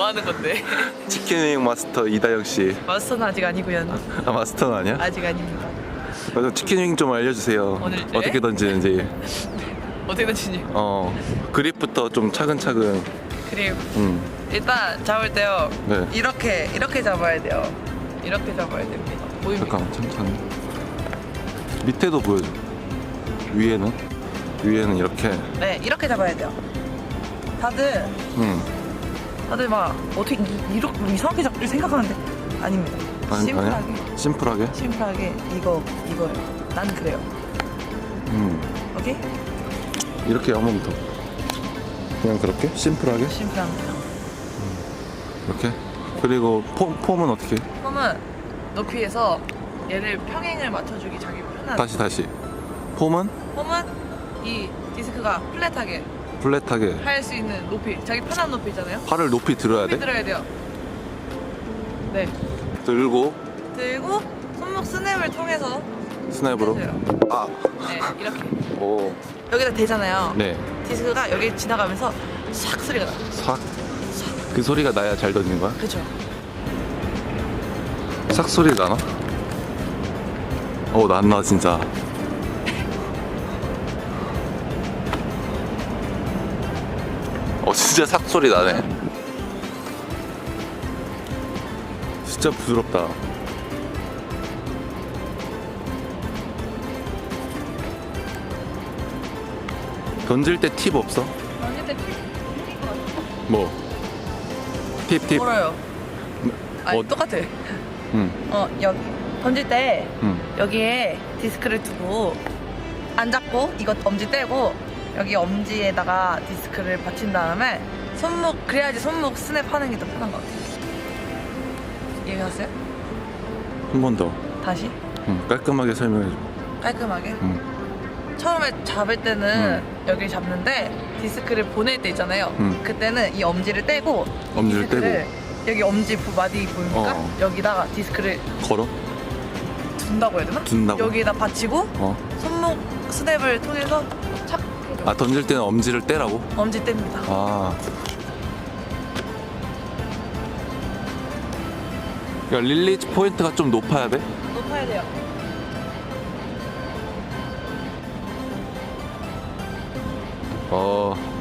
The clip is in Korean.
뭐 하는 건데? 치킨윙 마스터 이다영 씨. 마스터는 아직 아니고요. 아 마스터는 아니야? 아직 아닙니다. 그래서 치킨윙 좀 알려주세요. 오늘 네? 어떻게 던지는지. 어떻게 던지니? 어 그립부터 좀 차근차근. 그리고 음. 일단 잡을 때요. 네. 이렇게 이렇게 잡아야 돼요. 이렇게 잡아야 됩니다. 보입니까? 잠깐 천천히. 밑에도 보여줘. 위에는 위에는 이렇게. 네, 이렇게 잡아야 돼요. 다들 음. 다들 막 어떻게 이- 이렇게 이상하게 잡을 생각하는데 아닙니다. 아니, 심플하게 아니야? 심플하게. 심플하게 이거 이거요. 난 그래요. 음. 오케이? 이렇게 한 번 더. 그냥 그렇게 심플하게 심플합니다. 이렇게. 그리고 폼, 폼은 어떻게? 해? 폼은 높이에서 얘를 평행을 맞춰주기 자기 편한. 다시 다시. 폼은 폼은 이 디스크가 플랫하게 플랫하게. 할 수 있는 높이, 자기 편한 높이 있잖아요. 팔을 높이 들어야 높이 돼. 들어야 돼요. 네. 들고 들고 손목 스냅을 통해서 스냅으로. 해줘요. 아. 네, 이렇게 오. 여기다 대잖아요. 네. 디스크가 여기 지나가면서 싹 소리가 나. 삭. 그 소리가 나야 잘 던지는 거야? 그죠? 삭 소리 나나? 어, 난나 진짜. 진짜 삭 소리 나네. 진짜 부드럽다. 던질 때 팁 없어? 던질 때 뭐? 팁, 팁. 멀어요. 아니 어. 똑같아. 응, 어 여기 던질 때 응. 여기에 디스크를 두고 안 잡고 이거 엄지 떼고 여기 엄지에다가 디스크를 받친 다음에 손목 그래야지 손목 스냅 하는 게 더 편한 것 같아요. 이해가세요? 한 번 더. 다시 응, 깔끔하게 설명해줘. 깔끔하게. 응. 처음에 잡을 때는 여기를 잡는데 디스크를 보낼 때 있잖아요. 음. 그때는 이 엄지를 떼고 이 엄지를 디스크를 여기 엄지 부 마디 보입니까? 어. 여기다가 디스크를 걸어? 둔다고 해야 되나? 둔다고? 여기다 받치고 어. 손목 스냅을 통해서. 아, 던질 때는 엄지를 떼라고? 엄지 뗍니다. 아. 그러니까 릴리즈 포인트가 좀 높아야 돼? 높아야 돼요. 어.